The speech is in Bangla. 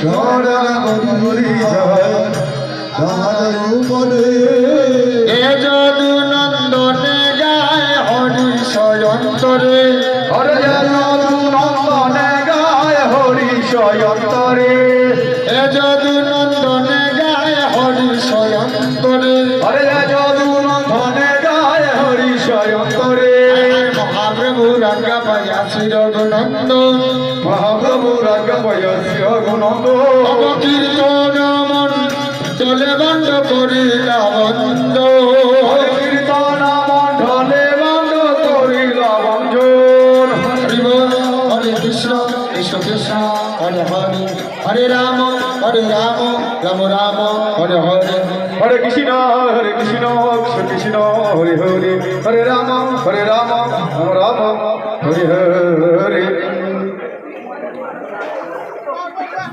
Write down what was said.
শরণ করি যায় তার উপরে এ যদু নন্দনে গায় হরি সয়ন্তরে হরে যদু নন্দনে গায় হরি সয়ন্তরে এ যদু মহাপ্রভু রঙ্গা পায়াসি রঘুনন্দন মহাপ্রভু রাগ বয়স্য গুণন্দ অবকীর্তন মন চলে বন্ধ করিল বন্ধ। হরে কীর্তন মণ্ডলে বন্ধ। করিল বঞ্জন হরি কৃষ্ণ কৃষ্ণ কৃষ্ণ হরে হরে হরে রাম হরে রাম রাম রাম হরে হরে। হরে কৃষ্ণ হরে কৃষ্ণ কৃষ্ণ কৃষ্ণ হরে হরে। হরে রাম হরে Ram Ram Ram. oh my god